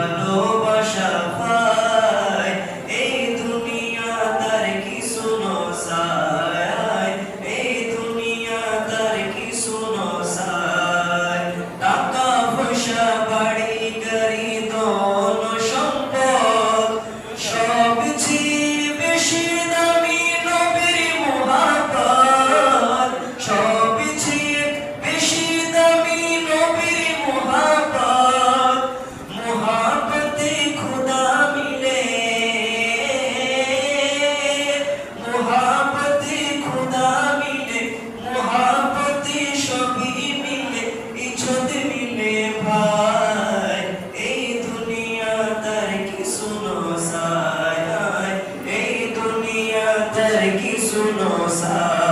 अनोखा तर की सुनो सा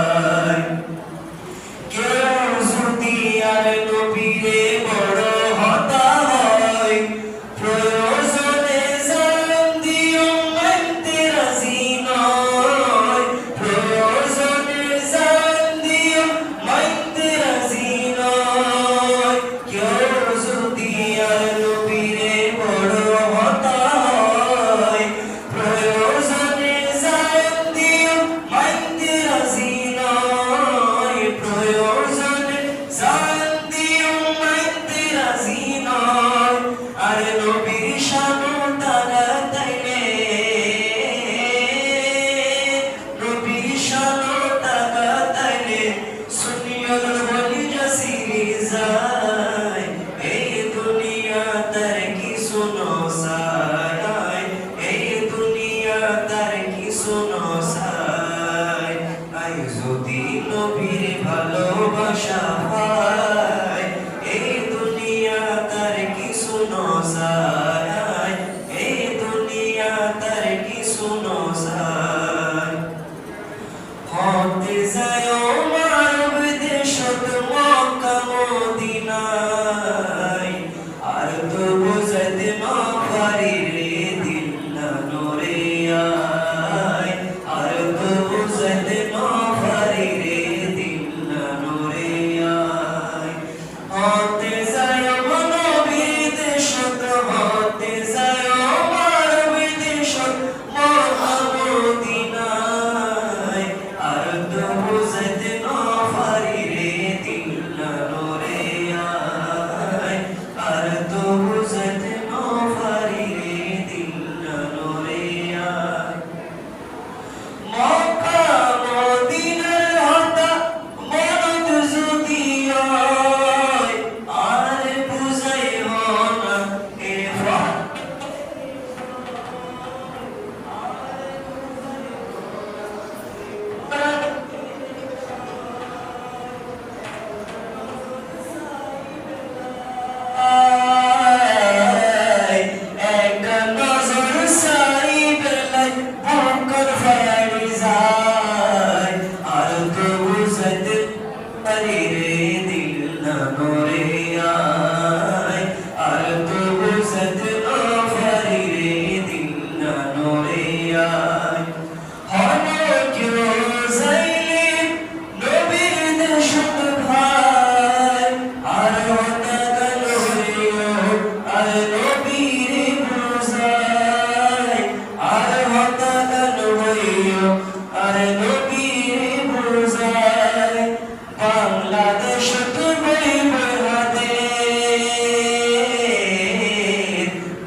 ভালোবাসা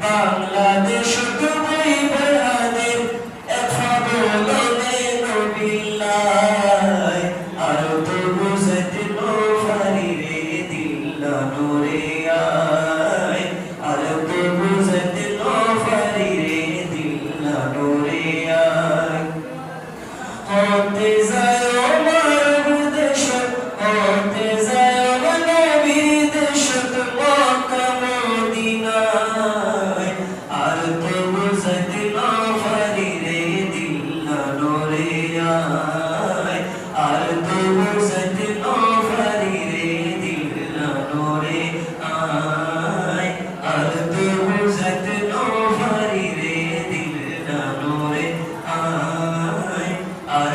বাংলাদেশ তুমি বেহাদের এক Quand tes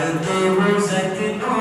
While they were second